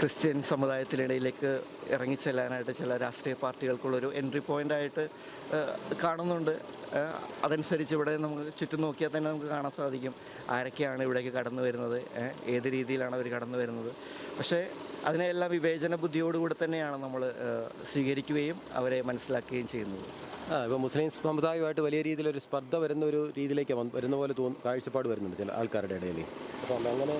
Christian സമുദായത്തിനിടയിലേക്ക് ഇറങ്ങിച്ചെല്ലാനായിട്ട് ചില രാഷ്ട്രീയ പാർട്ടികൾക്കുള്ളൊരു entry പോയിന്റായിട്ട് കാണുന്നുണ്ട്. അതനുസരിച്ച് ഇവിടെ നമുക്ക് ചുറ്റും നോക്കിയാൽ തന്നെ നമുക്ക് കാണാൻ സാധിക്കും ആരൊക്കെയാണ് ഇവിടേക്ക് കടന്നു വരുന്നത് ഏത് രീതിയിലാണ് അവർ കടന്നു വരുന്നത്. പക്ഷേ അതിനെല്ലാം വിവേചന ബുദ്ധിയോടുകൂടി തന്നെയാണ് നമ്മൾ സ്വീകരിക്കുകയും അവരെ മനസ്സിലാക്കുകയും ചെയ്യുന്നത്. ആ ഇപ്പോൾ മുസ്ലിം സമുദായമായിട്ട് വലിയ രീതിയിലൊരു സ്പർദ്ധ വരുന്ന ഒരു രീതിയിലേക്ക് വരുന്ന പോലെ തോന്നുന്നു കാഴ്ചപ്പാട് വരുന്നുണ്ട് ചില ആൾക്കാരുടെ ഇടയിൽ. അപ്പം അങ്ങനെ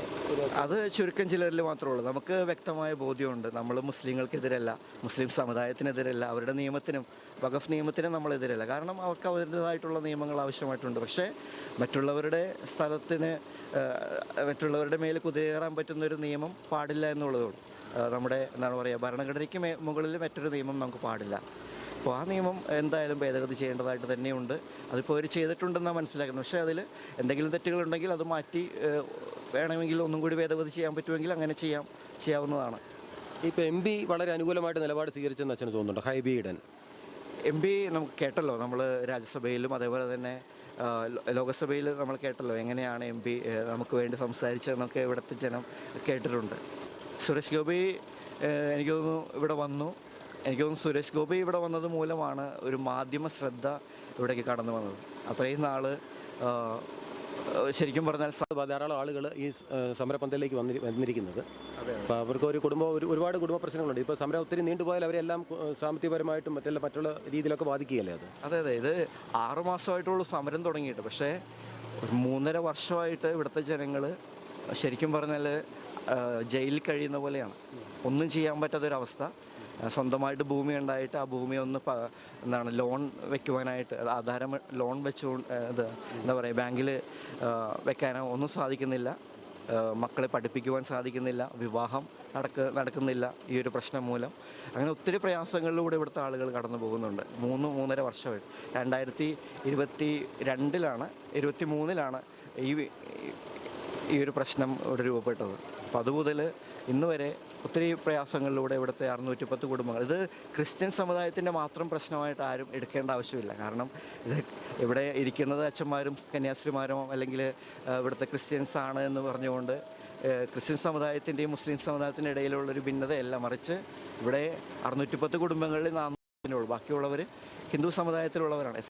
അത് ചുരുക്കം ചിലരിൽ മാത്രമേ ഉള്ളൂ. നമുക്ക് വ്യക്തമായ ബോധ്യമുണ്ട്. നമ്മൾ മുസ്ലിങ്ങൾക്കെതിരല്ല മുസ്ലിം സമുദായത്തിനെതിരല്ല അവരുടെ നിയമത്തിനും വഖഫ് നിയമത്തിനും നമ്മളെതിരല്ല. കാരണം അവർക്ക് അവരുടേതായിട്ടുള്ള നിയമങ്ങൾ ആവശ്യമായിട്ടുണ്ട്. പക്ഷേ മറ്റുള്ളവരുടെ സ്ഥലത്തിന് മറ്റുള്ളവരുടെ മേൽ കുതിരേറാൻ പറ്റുന്ന ഒരു നിയമം പാടില്ല എന്നുള്ളതേ ഉള്ളൂ. നമ്മുടെ എന്താണ് പറയുക ഭരണഘടനയ്ക്ക് മുകളിൽ മറ്റൊരു നിയമം നമുക്ക് പാടില്ല. അപ്പോൾ ആ നിയമം എന്തായാലും ഭേദഗതി ചെയ്യേണ്ടതായിട്ട് തന്നെയുണ്ട്. അതിപ്പോൾ അവർ ചെയ്തിട്ടുണ്ടെന്നാണ് മനസ്സിലാക്കുന്നത്. പക്ഷേ അതിൽ എന്തെങ്കിലും തെറ്റുകളുണ്ടെങ്കിൽ അത് മാറ്റി വേണമെങ്കിൽ ഒന്നും കൂടി ഭേദഗതി ചെയ്യാൻ പറ്റുമെങ്കിൽ അങ്ങനെ ചെയ്യാം ചെയ്യാവുന്നതാണ്. ഇപ്പോൾ എം പി വളരെ അനുകൂലമായിട്ട് നിലപാട് സ്വീകരിച്ചെന്ന് അച്ഛന് തോന്നുന്നുണ്ട്? ഹൈബി ഈഡൻ. എം പി നമുക്ക് കേട്ടല്ലോ നമ്മൾ രാജ്യസഭയിലും അതേപോലെ തന്നെ ലോകസഭയിൽ നമ്മൾ കേട്ടല്ലോ എങ്ങനെയാണ് എം പി നമുക്ക് വേണ്ടി സംസാരിച്ചതെന്നൊക്കെ ഇവിടുത്തെ ജനം കേട്ടിട്ടുണ്ട്. സുരേഷ് ഗോപി എനിക്ക് തോന്നുന്നു ഇവിടെ വന്നു. എനിക്ക് തോന്നുന്നു സുരേഷ് ഗോപി ഇവിടെ വന്നത് മൂലമാണ് ഒരു മാധ്യമ ശ്രദ്ധ ഇവിടേക്ക് കടന്നു വന്നത്. അത്രയും നാൾ ശരിക്കും പറഞ്ഞാൽ ധാരാളം ആളുകൾ ഈ സമരപന്തലിലേക്ക് വന്നി വന്നിരിക്കുന്നത്. അപ്പോൾ അവർക്ക് ഒരു കുടുംബ ഒരു ഒരുപാട് കുടുംബ പ്രശ്നങ്ങളുണ്ട്. ഇപ്പോൾ സമരം ഒത്തിരി നീണ്ടുപോയാൽ അവരെല്ലാം സാമ്പത്തികപരമായിട്ടും മറ്റുള്ള മറ്റുള്ള രീതിയിലൊക്കെ ബാധിക്കുകയല്ലേ അത്? അതെ അതെ. ഇത് ആറുമാസമായിട്ടുള്ള സമരം തുടങ്ങിയിട്ട്. പക്ഷേ ഒരു മൂന്നര വർഷമായിട്ട് ഇവിടുത്തെ ജനങ്ങൾ ശരിക്കും പറഞ്ഞാൽ ജയിലിൽ കഴിയുന്ന പോലെയാണ്. ഒന്നും ചെയ്യാൻ പറ്റാത്തൊരവസ്ഥ. സ്വന്തമായിട്ട് ഭൂമി ഉണ്ടായിട്ട് ആ ഭൂമി ഒന്ന് എന്താണ് ലോൺ വെക്കുവാനായിട്ട് ആധാരം ലോൺ വെച്ചുകൊണ്ട് ഇത് എന്താ പറയുക ബാങ്കിൽ വെക്കാനോ ഒന്നും സാധിക്കുന്നില്ല. മക്കളെ പഠിപ്പിക്കുവാൻ സാധിക്കുന്നില്ല. വിവാഹം നടക്ക നടക്കുന്നില്ല ഈ ഒരു പ്രശ്നം മൂലം. അങ്ങനെ ഒത്തിരി പ്രയാസങ്ങളിലൂടെ ഇവിടുത്തെ ആളുകൾ കടന്നു പോകുന്നുണ്ട്. മൂന്ന് മൂന്നര വർഷമായിട്ട്. രണ്ടായിരത്തി ഇരുപത്തി രണ്ടിലാണ് ഇരുപത്തി മൂന്നിലാണ് ഈ ഈ ഒരു പ്രശ്നം ഇവിടെ രൂപപ്പെട്ടത്. അപ്പോൾ അതുമുതൽ ഇന്ന് വരെ ഒത്തിരി പ്രയാസങ്ങളിലൂടെ ഇവിടുത്തെ അറുന്നൂറ്റി പത്ത് കുടുംബങ്ങൾ. ഇത് ക്രിസ്ത്യൻ സമുദായത്തിന്റെ മാത്രം പ്രശ്നമായിട്ട് ആരും എടുക്കേണ്ട ആവശ്യമില്ല. കാരണം ഇത് ഇവിടെ ഇരിക്കുന്നത് അച്ഛന്മാരും കന്യാസ്ത്രീമാരും അല്ലെങ്കിൽ ഇവിടുത്തെ ക്രിസ്ത്യൻസ് ആണ് എന്ന് പറഞ്ഞുകൊണ്ട് ക്രിസ്ത്യൻ സമുദായത്തിന്റെയും മുസ്ലിം സമുദായത്തിന്റെ ഇടയിലുള്ളൊരു ഭിന്നതയല്ല. മറിച്ച് ഇവിടെ അറുന്നൂറ്റി പത്ത് കുടുംബങ്ങളിൽ നാന്നൂറ്റിനുള്ളൂ ബാക്കിയുള്ളവർ ഹിന്ദു സമുദായത്തിലുള്ളവരാണ്.